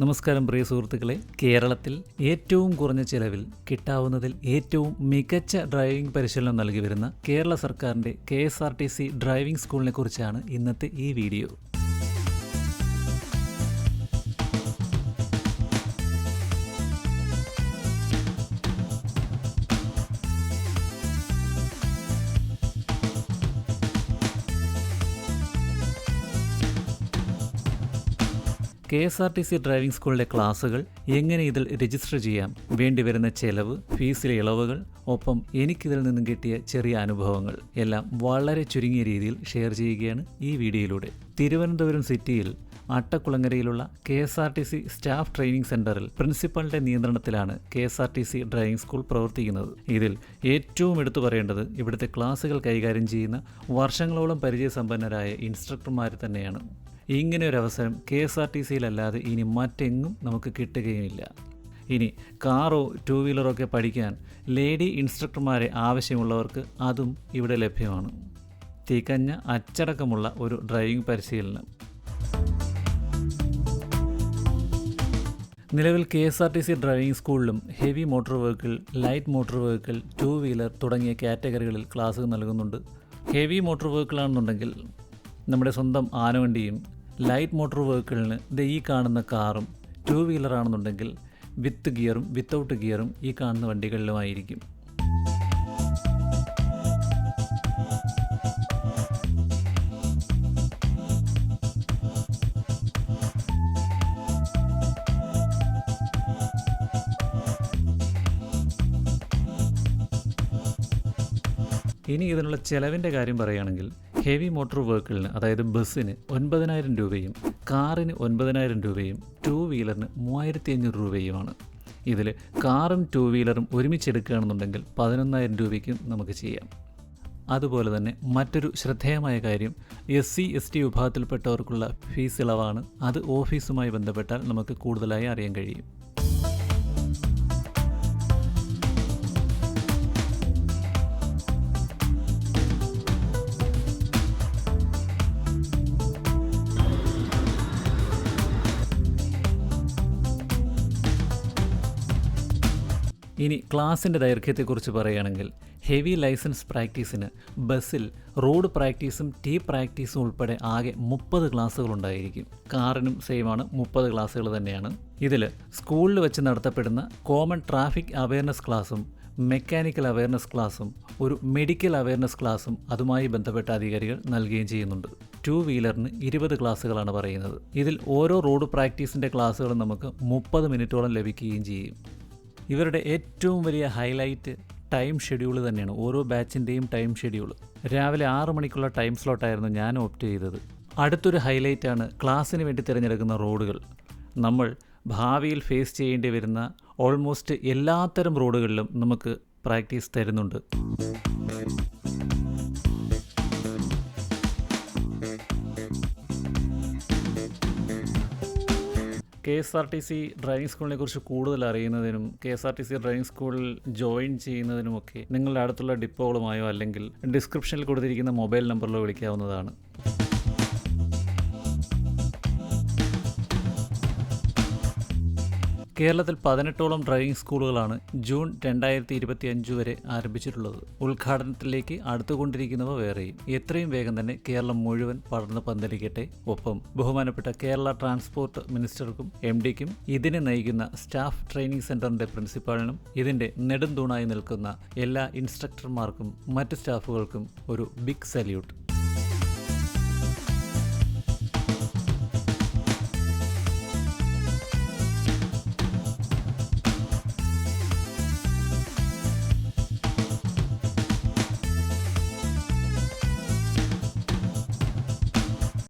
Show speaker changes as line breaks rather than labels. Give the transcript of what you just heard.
നമസ്കാരം പ്രിയ സുഹൃത്തുക്കളെ. കേരളത്തിൽ ഏറ്റവും കുറഞ്ഞ ചെലവിൽ കിട്ടാവുന്നതിൽ ഏറ്റവും മികച്ച ഡ്രൈവിംഗ് പരിശീലനം നൽകി വരുന്ന കേരള സർക്കാരിന്റെ K S R T C driving സ്കൂളിനെ കുറിച്ചാണ് ഇന്നത്തെ ഈ video. K S R T C driving സ്കൂളിലെ ക്ലാസുകൾ എങ്ങനെ ഇതിൽ രജിസ്റ്റർ ചെയ്യാം? വേണ്ടിവരുന്ന ചെലവ് ഫീസിലെ ഇളവുകൾ ഒപ്പം എനിക്കിതിൽ നിന്നും കിട്ടിയ ചെറിയ അനുഭവങ്ങൾ എല്ലാം വളരെ ചുരുങ്ങിയ രീതിയിൽ ഷെയർ ചെയ്യുകയാണ് ഈ വീഡിയോയിലൂടെ. തിരുവനന്തപുരം സിറ്റിയിൽ അട്ടക്കുളങ്ങരയിലുള്ള K S R T C staff training സെന്ററിൽ പ്രിൻസിപ്പലിന്റെ നിയന്ത്രണത്തിലാണ് K S R T C driving school പ്രവർത്തിക്കുന്നത്. ഇതിൽ ഏറ്റവും എടുത്തു പറയേണ്ടത് ഇവിടുത്തെ ക്ലാസുകൾ കൈകാര്യം ചെയ്യുന്ന വർഷങ്ങളോളം പരിചയസമ്പന്നരായ ഇൻസ്ട്രക്ടർമാർ തന്നെയാണ്. ഇങ്ങനെ ഒരു അവസരം കെ എസ് ആർ ടി സിയിലല്ലാതെ ഇനി മറ്റെങ്ങും നമുക്ക് കിട്ടുകയുമില്ല. ഇനി കാറോ ടു വീലറോ ഒക്കെ പഠിക്കാൻ ലേഡി ഇൻസ്ട്രക്ടർമാരെ ആവശ്യമുള്ളവർക്ക് അതും ഇവിടെ ലഭ്യമാണ്. തികഞ്ഞ അച്ചടക്കമുള്ള ഒരു ഡ്രൈവിംഗ് പരിശീലനം. നിലവിൽ K S R T C driving സ്കൂളിലും heavy motor vehicle light motor vehicle two wheeler തുടങ്ങിയ കാറ്റഗറികളിൽ ക്ലാസ്സുകൾ നൽകുന്നുണ്ട്. ഹെവി മോട്ടോർ വെഹിക്കിൾ ആണെന്നുണ്ടെങ്കിൽ നമ്മുടെ സ്വന്തം ആനവണ്ടിയും ലൈറ്റ് മോട്ടോർ വെഹിക്കിളിന് ഇത് ഈ കാണുന്ന കാറും ടൂ വീലർ ആണെന്നുണ്ടെങ്കിൽ വിത്ത് ഗിയറും വിത്തൗട്ട് ഗിയറും ഈ കാണുന്ന വണ്ടികളിലുമായിരിക്കും. ഇനി ഇതിനുള്ള ചെലവിന്റെ കാര്യം പറയുകയാണെങ്കിൽ ഹെവി മോട്ടോർ വെഹിക്കിളിന് അതായത് ബസ്സിന് ഒൻപതിനായിരം രൂപയും കാറിന് ഒൻപതിനായിരം രൂപയും ടൂ വീലറിന് മൂവായിരത്തി അഞ്ഞൂറ് രൂപയുമാണ്. ഇതിൽ കാറും ടൂ വീലറും ഒരുമിച്ച് എടുക്കുകയാണെന്നുണ്ടെങ്കിൽ പതിനൊന്നായിരം രൂപയ്ക്കും നമുക്ക് ചെയ്യാം. അതുപോലെ തന്നെ മറ്റൊരു ശ്രദ്ധേയമായ കാര്യം എസ് സി എസ് ടി വിഭാഗത്തിൽപ്പെട്ടവർക്കുള്ള ഫീസ് ഇളവാണ്. അത് ഓഫീസുമായി ബന്ധപ്പെട്ടാൽ നമുക്ക് കൂടുതലായി അറിയാൻ കഴിയും. ഇനി ക്ലാസിന്റെ ദൈർഘ്യത്തെക്കുറിച്ച് പറയുകയാണെങ്കിൽ ഹെവി ലൈസൻസ് പ്രാക്ടീസിന് ബസ്സിൽ റോഡ് പ്രാക്ടീസും ടീ പ്രാക്ടീസും ഉൾപ്പെടെ ആകെ മുപ്പത് ക്ലാസ്സുകളുണ്ടായിരിക്കും. കാറിനും സെയിമാണ് മുപ്പത് ക്ലാസ്സുകൾ തന്നെയാണ്. ഇതിൽ സ്കൂളിൽ വെച്ച് നടത്തപ്പെടുന്ന കോമൺ ട്രാഫിക് അവയർനെസ് ക്ലാസ്സും മെക്കാനിക്കൽ അവയർനെസ് ക്ലാസ്സും ഒരു മെഡിക്കൽ അവയർനെസ് ക്ലാസ്സും അതുമായി ബന്ധപ്പെട്ട അധികാരികൾ നൽകുകയും ചെയ്യുന്നുണ്ട്. ടു വീലറിന് ഇരുപത് ക്ലാസ്സുകളാണ് പറയുന്നത്. ഇതിൽ ഓരോ റോഡ് പ്രാക്ടീസിന്റെ ക്ലാസ്സുകളും നമുക്ക് മുപ്പത് മിനിറ്റോളം ലഭിക്കുകയും ചെയ്യും. ഇവരുടെ ഏറ്റവും വലിയ ഹൈലൈറ്റ് ടൈം ഷെഡ്യൂൾ തന്നെയാണ്. ഓരോ ബാച്ചിന്റെയും ടൈം ഷെഡ്യൂൾ. രാവിലെ ആറ് മണിക്കുള്ള ടൈം സ്ലോട്ടായിരുന്നു ഞാൻ ഓപ്റ്റ് ചെയ്തത്. അടുത്തൊരു ഹൈലൈറ്റാണ് ക്ലാസ്സിന് വേണ്ടി തിരഞ്ഞെടുക്കുന്ന റോഡുകൾ. നമ്മൾ ഭാവിയിൽ ഫേസ് ചെയ്യേണ്ടി വരുന്ന ഓൾമോസ്റ്റ് എല്ലാത്തരം റോഡുകളിലും നമുക്ക് പ്രാക്ടീസ് തരുന്നുണ്ട്. K S R T C driving സ്കൂളിനെ കുറിച്ച് കൂടുതൽ അറിയുന്നതിനും K S R T C driving സ്കൂളിൽ ജോയിൻ ചെയ്യുന്നതിനുമൊക്കെ നിങ്ങളുടെ അടുത്തുള്ള ഡിപ്പോകളുമായോ അല്ലെങ്കിൽ ഡിസ്ക്രിപ്ഷനിൽ കൊടുത്തിരിക്കുന്ന മൊബൈൽ നമ്പറിലോ വിളിക്കാവുന്നതാണ്. കേരളത്തിൽ പതിനെട്ടോളം ഡ്രൈവിംഗ് സ്കൂളുകളാണ് ജൂൺ രണ്ടായിരത്തി ഇരുപത്തി അഞ്ച് വരെ ആരംഭിച്ചിട്ടുള്ളത്. ഉദ്ഘാടനത്തിലേക്ക് അടുത്തുകൊണ്ടിരിക്കുന്നവ വേറെയും. എത്രയും വേഗം തന്നെ കേരളം മുഴുവൻ പടർന്ന് പന്തലിക്കട്ടെ. ഒപ്പം ബഹുമാനപ്പെട്ട കേരള ട്രാൻസ്പോർട്ട് മിനിസ്റ്റർക്കും എം ഡിക്കും ഇതിനെ നയിക്കുന്ന സ്റ്റാഫ് ട്രെയിനിംഗ് സെന്ററിന്റെ പ്രിൻസിപ്പാളിനും ഇതിന്റെ നെടുംതൂണായി നിൽക്കുന്ന എല്ലാ ഇൻസ്ട്രക്ടർമാർക്കും മറ്റ് സ്റ്റാഫുകൾക്കും ഒരു ബിഗ് സല്യൂട്ട്.